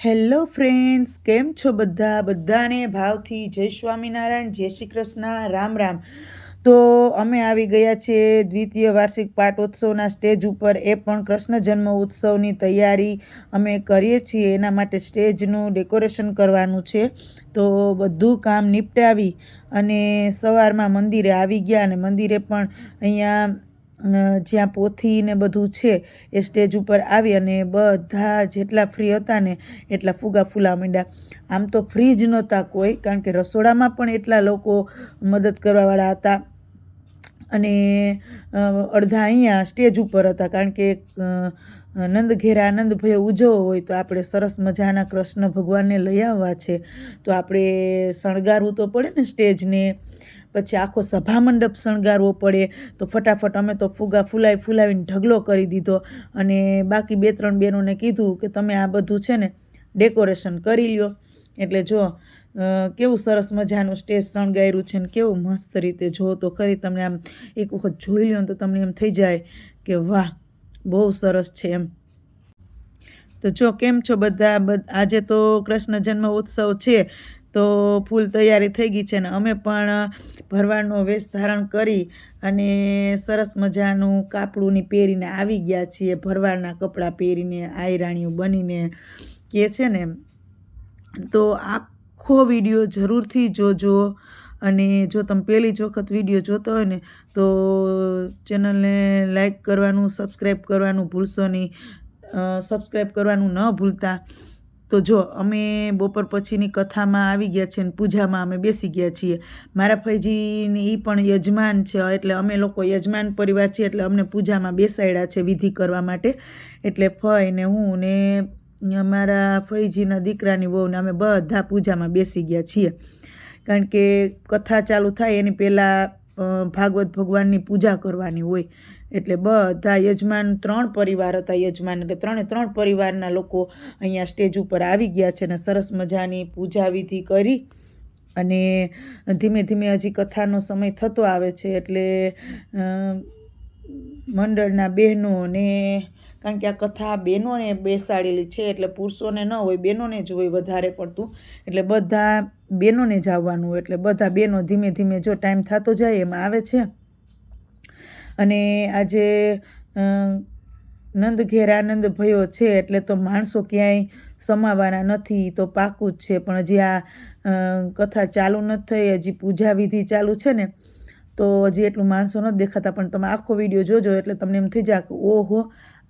Hello friends, કેમ છો બધા? બધાને ભાવથી જય સ્વામિનારાયણ, જય શ્રી કૃષ્ણ, રામ રામ. તો અમે આવી ગયા છે દ્વિતીય વાર્ષિક પાટોત્સવના સ્ટેજ ઉપર. એ પણ કૃષ્ણ જન્મ ઉત્સવની તૈયારી અમે કરીએ છીએ. એના માટે સ્ટેજનું ડેકોરેશન કરવાનું છે. તો બધું કામ નિપટાવી અને સવારમાં મંદિરે આવી ગયા અને મંદિરે પણ અહીંયા જ્યાં પોથી ને બધું છે એ સ્ટેજ ઉપર આવી અને બધા જેટલા ફ્રી હતા ને એટલા ફુગા ફૂલા માંડ્યા. આમ તો ફ્રી જ નહોતા કોઈ, કારણ કે રસોડામાં પણ એટલા લોકો મદદ કરવાવાળા હતા. અને અડધા અહીંયા સ્ટેજ ઉપર હતા, કારણ કે નંદ ઘેરા આનંદ ભયો ઉજવવો હોય તો આપણે સરસ મજાના કૃષ્ણ ભગવાનને લઈ આવવા છે. તો આપણે શણગારવું તો પડે ને સ્ટેજને પછી આખો સભા મંડપ શણગારવો પડે, તો ફટાફટ અમે તો ફુગા ફૂલાવી ફૂલાવીને ઢગલો કરી દીધો. અને બાકી બે ત્રણ બહેનોને કીધું કે તમે આ બધું છે ને ડેકોરેશન કરી લ્યો. એટલે જો કેવું સરસ મજાનું સ્ટેજ શણગાર્યું છે ને કેવું મસ્ત રીતે જો તો ખરી તમને આમ એક વખત જોઈ લ્યો તો તમને એમ થઈ જાય કે વાહ, બહુ સરસ છે એમ. તો જો, કેમ છો બધા? આજે તો કૃષ્ણ જન્મ ઉત્સવ છે. તો ફૂલ તૈયારી થઈ ગઈ છે ને અમે પણ ભરવાડનો વેશ ધારણ કરી અને સરસ મજાનું કાપડુંની પહેરીને આવી ગયા છીએ, ભરવાડના કપડાં પહેરીને, આયરાણીઓ બનીને કે છે ને. તો આખો વીડિયો જરૂરથી જોજો અને જો તમે પહેલી જ વખત વીડિયો જોતો હોય ને, તો ચેનલને લાઈક કરવાનું, સબસ્ક્રાઈબ કરવાનું ભૂલશો નહીં. સબસ્ક્રાઈબ કરવાનું ન ભૂલતા. તો જો, અમે બપોર પછીની કથામાં આવી ગયા છીએ અને પૂજામાં અમે બેસી ગયા છીએ. મારા ફૈજીની એ પણ યજમાન છે, એટલે અમે લોકો યજમાન પરિવાર છીએ, એટલે અમને પૂજામાં બેસાડ્યા છે વિધિ કરવા માટે. એટલે ફઈ ને હું ને મારા ફૈજીના દીકરાની વહુને અમે બધા પૂજામાં બેસી ગયા છીએ. કારણ કે કથા ચાલુ થાય એની પહેલાં ભાગવત ભગવાનની પૂજા કરવાની હોય. એટલે બધા યજમાન, ત્રણ પરિવાર હતા યજમાન, એટલે ત્રણે ત્રણ પરિવારના લોકો અહીંયા સ્ટેજ ઉપર આવી ગયા છે ને સરસ મજાની પૂજા વિધિ કરી અને ધીમે ધીમે હજી કથાનો સમય થતો આવે છે એટલે મંડળના બહેનો ને કારણ કે આ કથા બહેનોને બેસાડેલી છે એટલે પુરુષોને ન હોય, બહેનોને જ હોય વધારે પડતું. એટલે બધા બહેનોને જ આવવાનું, એટલે બધા બહેનો ધીમે ધીમે જો ટાઈમ થતો જાય એમાં આવે છે. અને આજે નંદ ઘેર આનંદ ભયો છે એટલે તો માણસો ક્યાંય સમાવાના નથી, તો પાકું જ છે. પણ હજી આ કથા ચાલુ નથી થઈ, હજી પૂજા વિધિ ચાલુ છે ને, તો હજી એટલું માણસો નથી દેખાતા. પણ તમે આખો વીડિયો જોજો એટલે તમને એમ થઈ જાય કે ઓહો,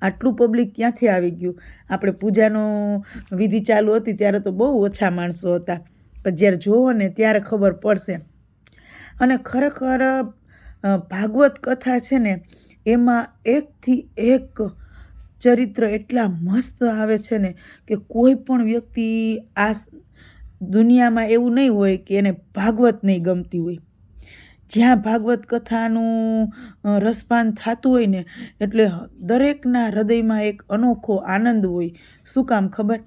આટલું પબ્લિક ક્યાંથી આવી ગયું? આપણે પૂજાનો વિધિ ચાલુ હતી ત્યારે તો બહુ ઓછા માણસો હતા. પણ જ્યારે જોવો ને ત્યારે ખબર પડશે. અને ખરેખર ભાગવત કથા છે ને, એમાં એકથી એક ચરિત્ર એટલા મસ્ત આવે છે ને કે કોઈ પણ વ્યક્તિ આ દુનિયામાં એવું નહીં હોય કે એને ભાગવત નહીં ગમતી હોય. જ્યાં ભાગવત કથાનું રસપાન થતું હોય ને, એટલે દરેકના હૃદયમાં એક અનોખો આનંદ હોય. શું કામ ખબર?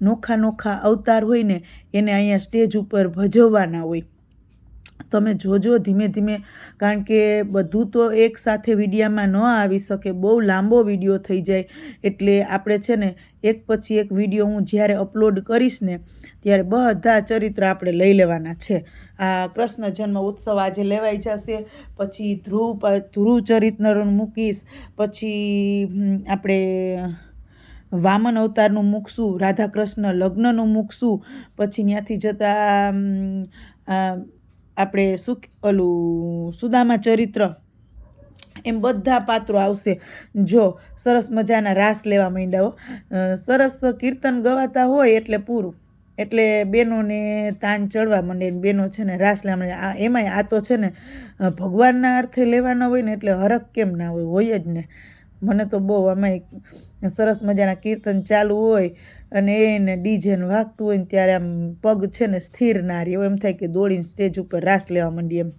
નોખા નોખા અવતાર હોય ને, એને અહીંયા સ્ટેજ ઉપર ભજવવાના હોય. તમે જોજો ધીમે ધીમે, કારણ કે બધું તો એક સાથે વિડીયામાં ન આવી શકે. બહુ લાંબો વીડિયો થઈ જાય. એટલે આપણે છે ને, એક પછી એક વીડિયો હું જ્યારે અપલોડ કરીશ ને, ત્યારે બધા ચરિત્ર આપણે લઈ લેવાના છે. આ કૃષ્ણ જન્મ ઉત્સવ આજે લેવાઈ જશે. પછી ધ્રુવ ધ્રુવ ચરિત્રનું મૂકીશ. પછી આપણે વામન અવતારનું મૂકશું. રાધા કૃષ્ણ લગ્નનું મૂકશું. પછી ત્યાંથી જતાં આપણે સુખ, ઓલું સુદામા ચરિત્ર, એમ બધા પાત્રો આવશે. જો સરસ મજાના રાસ લેવા માંડ્યા સરસ કીર્તન ગવાતા હોય એટલે પૂરું. એટલે બેનોને તાન ચડવા માંડે ને બેનો છે ને રાસ લેવા માંડે. આ, એમાંય આ તો છે ને ભગવાનના અર્થે લેવાના હોય ને એટલે હરક કેમ ના હોય હોય જ ને. મને તો બહુ આમાંય સરસ મજાના કીર્તન ચાલુ હોય અને એને ડીજેન વાગતું હોય ને ત્યારે આમ પગ છે ને સ્થિર ના રહ્યો એમ થાય કે દોડીને સ્ટેજ ઉપર રાસ લેવા માંડી એમ.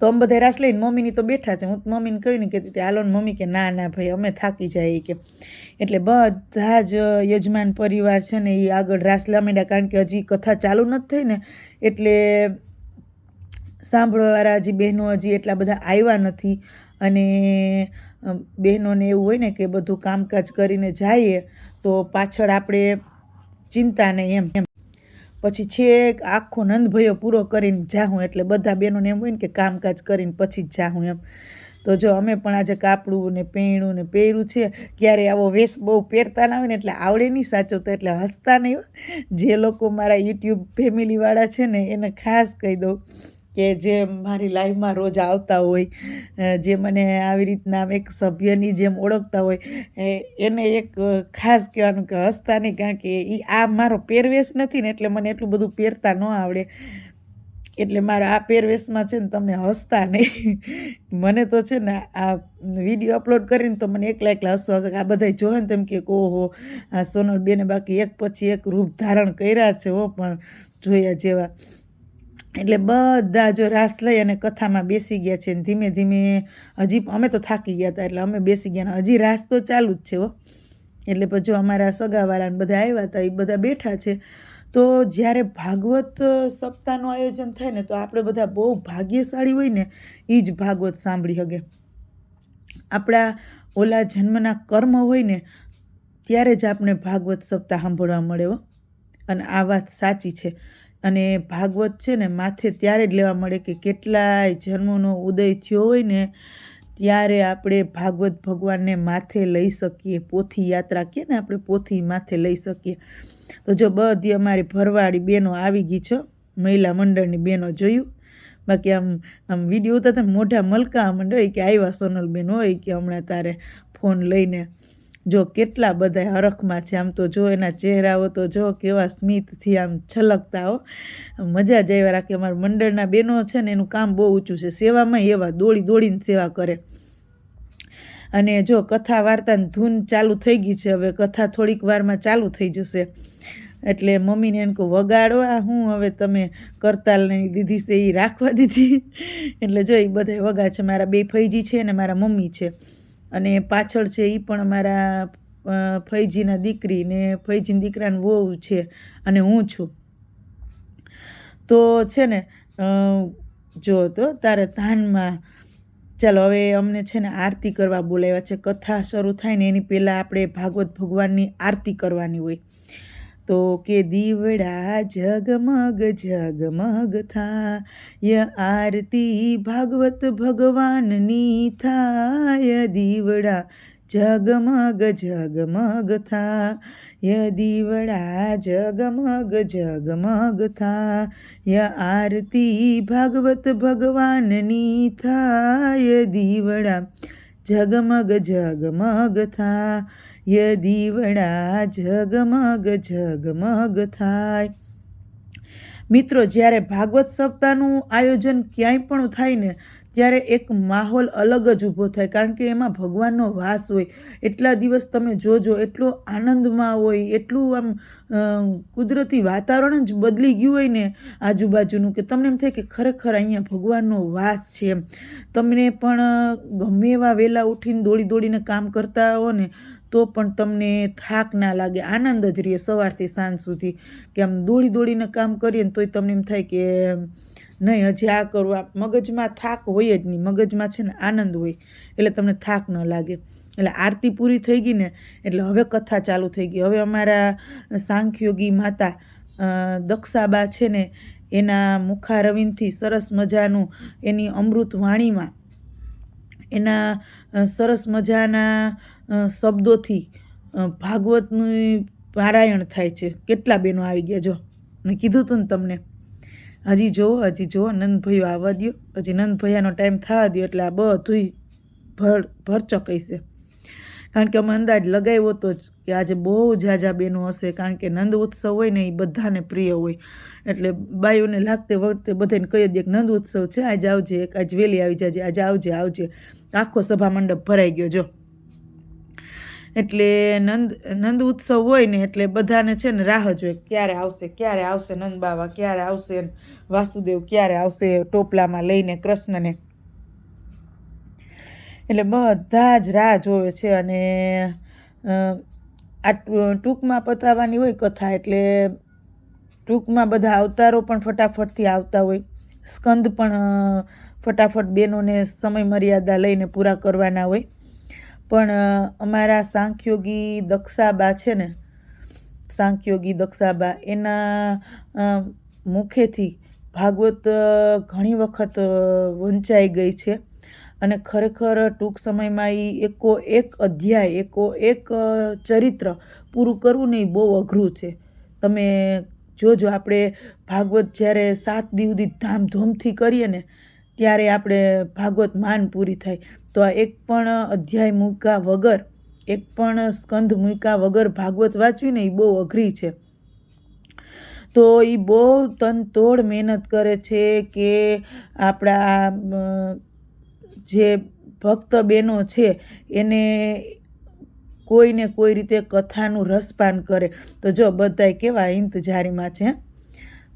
તો અમે બધા રાસ લઈને મમ્મીની તો બેઠા છે. હું મમ્મીને કહ્યું ને હતી, હાલો ને મમ્મી કે ના ના ભાઈ, અમે થાકી જાય કે. એટલે બધા જ યજમાન પરિવાર છે ને એ આગળ રાસ લેવા માંડ્યા. કારણ કે હજી કથા ચાલુ નથી થઈ ને, એટલે સાંભળવાવાળા હજી બહેનો હજી એટલા બધા આવ્યા નથી. અને બહેનોને એવું હોય ને કે બધું કામકાજ કરીને જઈએ તો પાછળ આપણે ચિંતા નહીં એમ. એમ પછી છેક આખો નંદભયો પૂરો કરીને જાઉં એટલે બધા બહેનોને એમ હોય ને કે કામકાજ કરીને પછી જ જાઉં એમ. તો જો અમે પણ આજે કાપડું ને પીણું ને પહેર્યું છે, ક્યારે આવો વેશ બહુ પહેરતા ના હોય ને એટલે આવડે નહીં સાચવતા એટલે હસતા નહીં જે લોકો મારા યુટ્યુબ ફેમિલીવાળા છે ને એને ખાસ કહી દઉં. કે જે મારી લાઈફમાં રોજ આવતા હોય જે મને આવી રીતના એક સભ્યની જેમ ઓળખતા હોય એને એક ખાસ કહેવાનું કે હસતા નહીં, કારણ કે એ આ મારો પહેરવેશ નથી ને એટલે મને એટલું બધું પહેરતા ન આવડે. એટલે મારા આ પહેરવેશમાં છે ને તમને હસતા નહીં. મને તો છે ને આ વીડિયો અપલોડ કરીને તો મને એકલા એકલા હસવા કે આ બધા જોવે ને તેમ કે ઓહો, આ સોનલ બેને બાકી એક પછી એક રૂપ ધારણ કર્યા છે હો, પણ જોયા જેવા. એટલે બધા જો રાસ લઈ અને કથામાં બેસી ગયા છે ને ધીમે ધીમે હજી અમે તો થાકી ગયા હતા એટલે અમે બેસી ગયા હજી રાસ તો ચાલુ જ છે હો. એટલે પછી જો અમારા સગાવાળાને બધા આવ્યા હતા, એ બધા બેઠા છે. તો જ્યારે ભાગવત સપ્તાહનું આયોજન થાય ને તો આપણે બધા બહુ ભાગ્યશાળી હોય ને એ જ ભાગવત સાંભળી શકે આપણા ઓલા જન્મના કર્મ હોય ને, ત્યારે જ આપણે ભાગવત સપ્તાહ સાંભળવા મળે હો. અને આ વાત સાચી છે. અને ભાગવત છે ને માથે ત્યારે જ લેવા મળે કે કેટલાય જન્મોનો ઉદય થયો હોય ને ત્યારે આપણે ભાગવત ભગવાનને માથે લઈ શકીએ, પોથી યાત્રા કહે ને આપણે પોથી માથે લઈ શકીએ. તો જો બધી અમારી ભરવાડી બહેનો આવી ગઈ છો, મહિલા મંડળની બહેનો જોયું, બાકી આમ આમ વીડિયો ઉતારતા મોઢા મલકા મંડળ હોય કે આવ્યા સોનલબેન હોય કે હમણાં તારે ફોન લઈને જો કેટલા બધા હરખમાં છે, આમ તો જો એના ચહેરાઓ તો જો કેવા સ્મિતથી આમ છલકતા હો. મજા જ આવ્યા રાખે, અમારા મંડળના બહેનો છે ને, એનું કામ બહુ ઊંચું છે. સેવામાં એવા દોડી દોડીને સેવા કરે. અને જો કથા વાર્તાની ધૂન ચાલુ થઈ ગઈ છે, હવે કથા થોડીક વારમાં ચાલુ થઈ જશે. એટલે મમ્મીને એને કહું, વગાડો આ હું, હવે તમે કરતાલને દીધી છે, એ રાખવા દીધી. એટલે જો એ બધા વગાડ છે, મારા બે ફૈજી છે અને મારા મમ્મી છે. અને પાછળ છે એ પણ મારા ફૈજીના દીકરી ને ફૈજીના દીકરાને વહુ છે અને હું છું. તો છે ને જો તો તારે ધાનમાં ચાલો હવે અમને છે ને આરતી કરવા બોલાવ્યા છે. કથા શરૂ થાય ને એની પહેલાં આપણે ભાગવત ભગવાનની આરતી કરવાની હોય. તો કે દીવડા જગમગ જગમગ થાય, આરતી ભાગવત ભગવાનની થાય, દીવડા જગમગ જગમગ થાય, દીવડા જગમગ જગમગ થાય, આરતી ભાગવત ભગવાનની થાય, દીવડા જગમગ જગમગ થાય દીવડા જગમગ જગમગ થાય. મિત્રો, જ્યારે ભાગવત સપ્તાહનું આયોજન ક્યાંય પણ થાય ને, ત્યારે એક માહોલ અલગ જ ઊભો થાય, કારણ કે એમાં ભગવાનનો વાસ હોય. એટલા દિવસ તમે જોજો, એટલો આનંદમાં હોય, એટલું આમ કુદરતી વાતાવરણ જ બદલી ગયું હોય ને આજુબાજુનું, કે તમને એમ થાય કે ખરેખર અહીંયા ભગવાનનો વાસ છે એમ. તમને પણ ગમે એવા વહેલા ઉઠીને દોડી દોડીને કામ કરતા હો ને તો પણ તમને થાક ના લાગે, આનંદ જ રહે સવારથી સાંજ સુધી. કે આમ દોડી દોડીને કામ કરીએ ને તોય તમને એમ થાય કે નહીં, હજી આ કરું, આ મગજમાં થાક હોય જ નહીં, મગજમાં છે ને આનંદ હોય, એટલે તમને થાક ન લાગે. એટલે આરતી પૂરી થઈ ગઈ ને, એટલે હવે કથા ચાલુ થઈ ગઈ. હવે અમારા સાંખ્યોગી માતા દક્ષાબા છે ને, એના મુખારવિંદથી સરસ મજાનું એની અમૃત વાણીમાં એના સરસ મજાના શબ્દોથી ભાગવતનું પારાયણ થાય છે. કેટલા બહેનો આવી ગયા જો? મેં કીધું હતું ને તમને. હજી જુઓ હજી જુઓ, નંદભાઈઓ આવવા દ્યો. હજી નંદભૈયાનો ટાઈમ થવા દ્યો એટલે આ બધું ભર ભરચક હશે કારણ કે અમે અંદાજ લગાવ્યો હતો જ કે આજે બહુ ઝાઝા બહેનો હશે. કારણ કે નંદ ઉત્સવ હોય ને એ બધાને પ્રિય હોય. એટલે બાઈઓને લાગતે વળતે બધાને કહી દે કે નંદ ઉત્સવ છે, આજે આવજે, એક આજ વહેલી આવી જાજે, આજે આવજે આવજે. આખો સભા મંડપ ભરાઈ ગયો જો. એટલે નંદ નંદ ઉત્સવ હોય ને એટલે બધાને છે ને રાહ જોઈએ ક્યારે આવશે ક્યારે આવશે નંદ બાવા, ક્યારે આવશે વાસુદેવ ક્યારે આવશે ટોપલામાં લઈને કૃષ્ણને? એટલે બધા જ રાહ જોવે છે અને આ ટૂંકમાં પતાવવાની હોય કથા એટલે ટૂંકમાં બધા અવતારો પણ ફટાફટથી આવતા હોય. સ્કંદ પણ ફટાફટ બહેનોને સમય મર્યાદા લઈને પૂરા કરવાના હોય. પણ અમારા સાંખ્યોગી દક્ષાબા છે ને, સાંખ્યોગી દક્ષાબા, એના મુખેથી ભાગવત ઘણી વખત વંચાઈ ગઈ છે. અને ખરેખર ટૂંક સમયમાં એ એકો એક અધ્યાય, એકો એક ચરિત્ર પૂરું કરવું ને એ બહુ અઘરું છે. તમે જોજો, આપણે ભાગવત જ્યારે સાત દી સુધી ધામધૂમથી કરીએ ને ત્યારે આપણે ભાગવત માન પૂરી થાય. તો આ એક પણ અધ્યાય મૂક્યા વગર, એક પણ સ્કંધ મૂક્યા વગર ભાગવત વાંચ્યું ને એ બહુ અઘરી છે. તો એ બહુ તનતોડ મહેનત કરે છે કે આપણા જે ભક્ત બહેનો છે એને કોઈને કોઈ રીતે કથાનું રસપાન કરે. તો જો બધાય કેવા ઇંતજારીમાં છે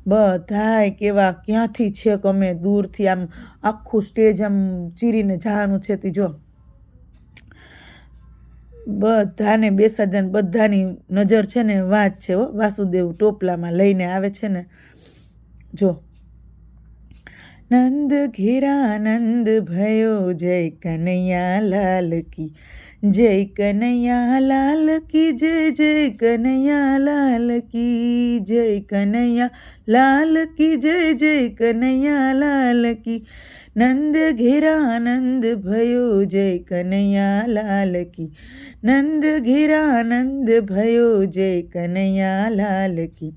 બધાય કેવા ક્યાંથી છેક અમે દૂરથી આમ આખું સ્ટેજ આમ ચીરીને જવાનું છે તે જો. બધાને બેસાડ્યા બધાની નજર છે ને વાત છે હો, વાસુદેવ ટોપલામાં લઈને આવે છે ને. જો. નંદ ઘેરાનંદ ભયો જય કનૈયા લાલ કી. જય કનૈયા લાલ કી, જય જય કનૈયા લાલ કી, જય કનૈયા લાલ કી, જય જય કનૈયા લાલ કી. નંદ ઘેરાનંદ ભયો, જય કનૈયા લાલ કી. નંદ ઘેરાનંદ ભયો, જય કનૈયા લાલ કી.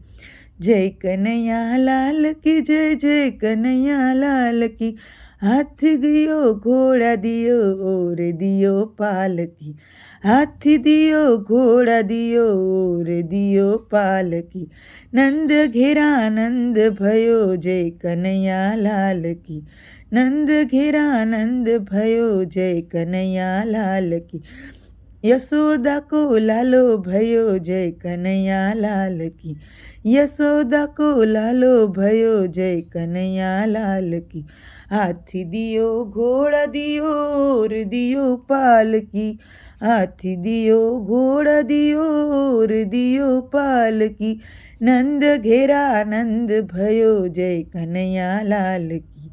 જય કનૈયા લાલ કી, જય જય કનૈયા લાલ કી. હાથી દિયો, ઘોડા દિયો, ઓર દિયો પાલકી. હાથી દિયો, ઘોડા દિયો, ઓર દિયો પાલકી. નંદ ઘેરાનંદ ભયો, જય કનૈયા લાલકી. નંદ ઘેરા, નંદ ભયો, જય કનૈયા લાલકી. યશોદા કો લાલો ભયો, જય કનૈયા લાલકી. યશોદા કો લાલો ભયો, જય કનૈયા લાલ કી હાથી દિયો ઘોડા દિયોર દિયો પાલકી. હાથી દિયો ઘોડા દિયોર દિયો પાલકી. નંદ ઘેરા, નંદ ભયો, જય કનૈયા લાલ કી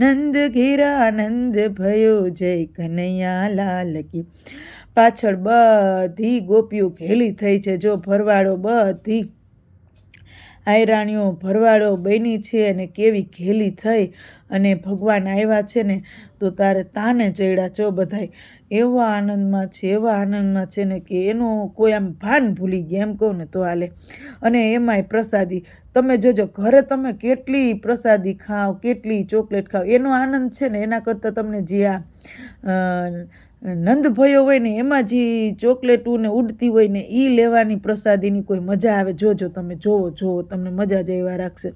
નંદ ઘેરા, નંદ ભયો, જય કનૈયા લાલ કી પાછળ બધી ગોપીઓ ઘેલી થઈ છે, જો ભરવાડો બધી આયરાણીઓ, ભરવાડો, બની છે અને કેવી ઘેલી થઈ અને ભગવાન આવ્યા છે ને, તો તારે તાને ચડ્યા છો બધાય. એવા આનંદમાં છે, એવા આનંદમાં છે ને કે એનું કોઈ આમ ભાન ભૂલી ગયા એમ કહું ને તો હાલે. અને એમાંય પ્રસાદી. તમે જોજો, ઘરે તમે કેટલી પ્રસાદી ખાઓ, કેટલી ચોકલેટ ખાઓ, એનો આનંદ છે ને એના કરતાં તમને જે આ નંદ ભયો હોય ને એમાં જે ચોકલેટું ને ઉડતી હોય ને એ લેવાની પ્રસાદીની કોઈ મજા આવે જોજો તમે જોવો જોવો તમને મજા જ એવા રાખશે.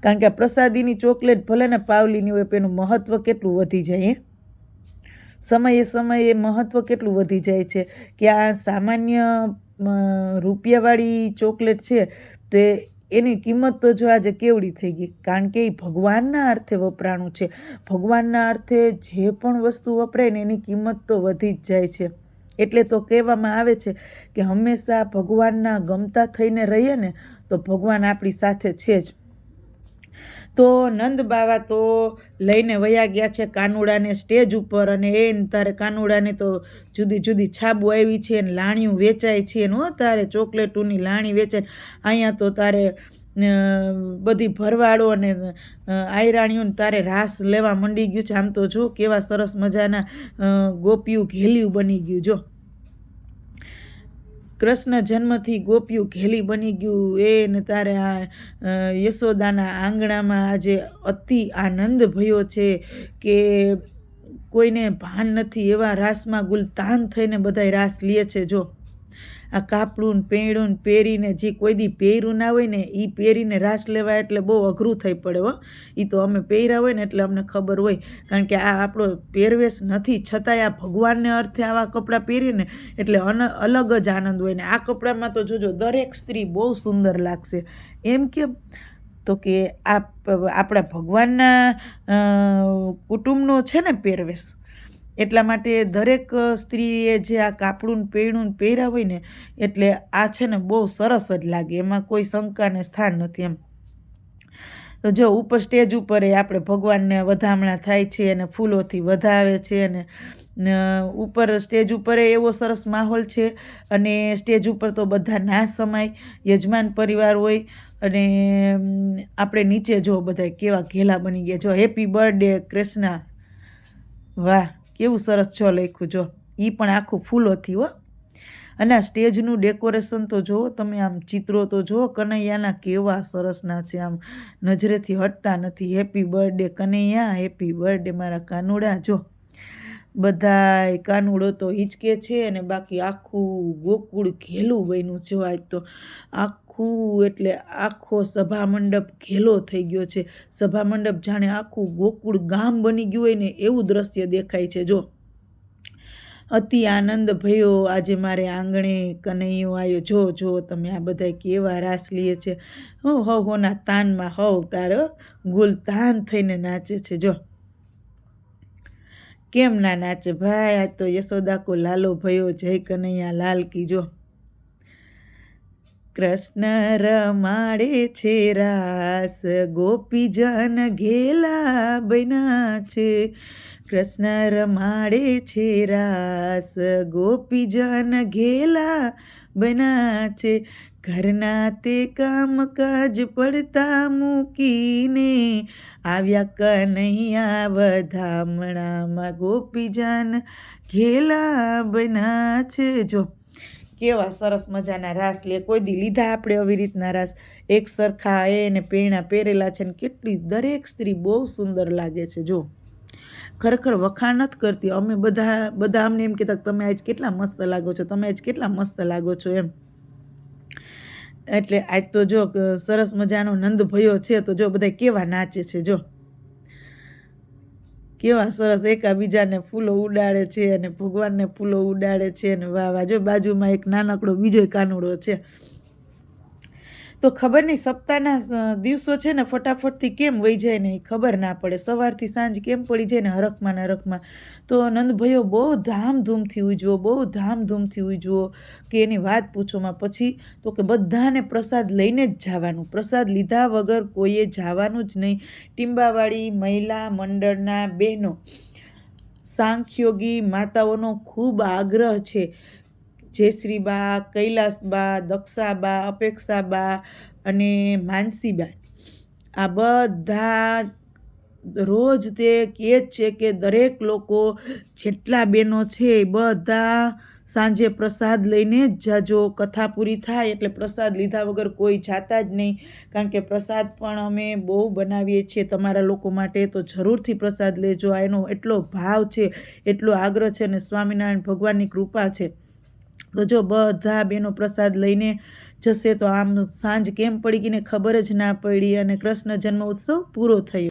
કારણ કે આ પ્રસાદીની ચોકલેટ ભલે ને પાવલીની હોય એનું મહત્ત્વ કેટલું વધી જાય સમયે સમયે મહત્ત્વ કેટલું વધી જાય છે કે આ સામાન્ય રૂપિયાવાળી ચોકલેટ છે તે એની કિંમત તો જો આજે કેવડી થઈ ગઈ, કારણ કે એ ભગવાનના અર્થે વપરાણું છે. ભગવાનના અર્થે જે પણ વસ્તુ વપરાય ને એની કિંમત તો વધી જ જાય છે. એટલે તો કહેવામાં આવે છે કે હંમેશા ભગવાનના ગમતા થઈને રહીએ ને, તો ભગવાન આપણી સાથે છે જ. તો નંદ બાવા તો લઈને વયા ગયા છે કાનુડાને સ્ટેજ ઉપર અને એ તારે કાનુડાને તો જુદી જુદી છાબુ આવી છે અને લાણીઓ વેચાય છે ને તારે ચોકલેટોની લાણી વેચાય અહીંયા તો તારે બધી ભરવાડો અને આયરાણીઓને તારે રાસ લેવા મંડી ગયું છે. આમ તો જો કેવા સરસ મજાના ગોપિયું ઘેલિયું બની ગયું જો. કૃષ્ણ જન્મથી ગોપિયું ઘેલી બની ગયું. એ ને તારે આ યશોદાના આંગણામાં આજે અતિ આનંદ ભયો છે કે કોઈને ભાન નથી. એવા રાસમાં ગુલતાન થઈને બધાય રાસ લે છે. જો આ કાપડું પેણું પહેરીને જે કોઈ દી પહેર્યું ના હોય ને એ પહેરીને રાસ લેવા એટલે બહુ અઘરું થઈ પડે હો. એ તો અમે પહેર્યા હોય ને એટલે અમને ખબર હોય. કારણ કે આ આપણો પહેરવેશ નથી, છતાંય આ ભગવાનને અર્થે આવા કપડાં પહેરીને એટલે અન, અલગ જ આનંદ હોય ને. આ કપડામાં તો જોજો, દરેક સ્ત્રી બહુ સુંદર લાગશે. એમ કેમ? તો કે આ આપણા ભગવાનના કુટુંબનો છે ને પહેરવેશ એટલા માટે દરેક સ્ત્રીએ જે આ કાપડું પહેણું પહેર્યા હોય ને, એટલે આ છે ને બહુ સરસ જ લાગે. એમાં કોઈ શંકાને સ્થાન નથી એમ. તો જો ઉપર સ્ટેજ ઉપર એ આપણે ભગવાનને વધામણા થાય છે અને ફૂલોથી વધાવે છે અને ઉપર સ્ટેજ ઉપર એવો સરસ માહોલ છે અને સ્ટેજ ઉપર તો બધા ના સમાય, યજમાન પરિવાર હોય અને આપણે નીચે જો બધા કેવા ઘેલા બની ગયા. જો હેપી બર્થડે, કૃષ્ણા. વાહ. કેવું સરસ છો લખ્યું જો. એ પણ આખું ફૂલોથી હો. અને આ સ્ટેજનું ડેકોરેશન તો જુઓ તમે આમ ચિત્રો તો જુઓ કનૈયાના કેવા સરસના છે આમ. નજરેથી હટતા નથી. Happy birthday Kanhaiya happy birthday મારા કાનુડા. જો, બધાય કાનુડો તો હિંચકે છે અને બાકી આખું ગોકુળ ઘેલું બન્યું છે આજ તો. આખું એટલે આખો સભા મંડપ ઘેલો થઈ ગયો છે. સભા મંડપ જાણે આખું ગોકુળ ગામ બની ગયું હોય ને એવું દ્રશ્ય દેખાય છે. જો, અતિ આનંદ ભયો આજે મારે આંગણે કનૈયો આવ્યો જો જો, તમે આ બધા કેવા રાસ લીએ છે. હો હો હોના તાનમાં હવ તારો ગુલ તાન થઈને નાચે છે. જો, કેમ ના નાચે? ભાઈ, આજ તો યશોદા કો લાલો ભયો. જય કનૈયા લાલ કી જો. કૃષ્ણ રમાડે છે રાસ, ગોપીજન ઘેલા બન્યા છે. કૃષ્ણ રમાડે છે રાસ, ગોપીજન ઘેલા બન્યા છે. ઘરના તે કામકાજ પડતા મૂકીને આવ્યા કનૈયા વધામણામાં ગોપીજન ઘેલા બન્યા છે. જો કેવા સરસ મજાના રાસ લે, કોઈ દી લીધા આપણે આવી રીતના રાસ. એક સરખા એને પેણા પહેરેલા છે ને કેટલી દરેક સ્ત્રી બહુ સુંદર લાગે છે, જો. ખરેખર વખાણ નથી કરતી, અમે બધા બધા અમને એમ કહેતા તમે આજ કેટલા મસ્ત લાગો છો, તમે આજ કેટલા મસ્ત લાગો છો એમ. એટલે આજ તો જો, સરસ મજાનો નંદ ભયો છે, તો જો બધા કેવા નાચે છે, જો. કેવા સરસ એકાબીજાને ફૂલો ઉડાડે છે અને ભગવાનને ફૂલો ઉડાડે છે અને વાહ વાહ. જો બાજુમાં એક નાનકડો બીજો કાનુડો છે. તો ખબર નહીં, સપ્તાહના દિવસો છે ને ફટાફટથી કેમ વહી જાય ને ખબર ના પડે. સવારથી સાંજ કેમ પડી જાય ને હરખમાં ને તો નંદભાઈઓ બહુ ધામધૂમથી ઉજવો, બહુ ધામધૂમથી ઉજવો કે એની વાત પૂછોમાં પછી તો કે બધાને પ્રસાદ લઈને જ જવાનું. પ્રસાદ લીધા વગર કોઈએ જવાનું જ નહીં. ટીંબાવાળી, મહિલા મંડળના બહેનો, સાંખ્યોગી માતાઓનો ખૂબ આગ્રહ છે જયશ્રીબા, કૈલાસબા, દક્ષાબા, અપેક્ષાબા અને માનસીબા. આ બધા રોજ તે કહે છે કે દરેક લોકો જેટલા બહેનો છે એ બધા સાંજે પ્રસાદ લઈને જ જાજો, કથા પૂરી થાય એટલે પ્રસાદ લીધા વગર કોઈ જાતા જ નહીં. કારણ કે પ્રસાદ પણ અમે બહુ બનાવીએ છીએ તમારા લોકો માટે તો જરૂરથી પ્રસાદ લેજો. આ એનો એટલો ભાવ છે, એટલો આગ્રહ છે અને સ્વામિનારાયણ ભગવાનની કૃપા છે. તો જો બધા બેનો પ્રસાદ લઈને જશે તો આમ સાંજ કેમ પડી ગઈને ખબર જ ના પડી અને કૃષ્ણ જન્મ ઉત્સવ પૂરો થયો.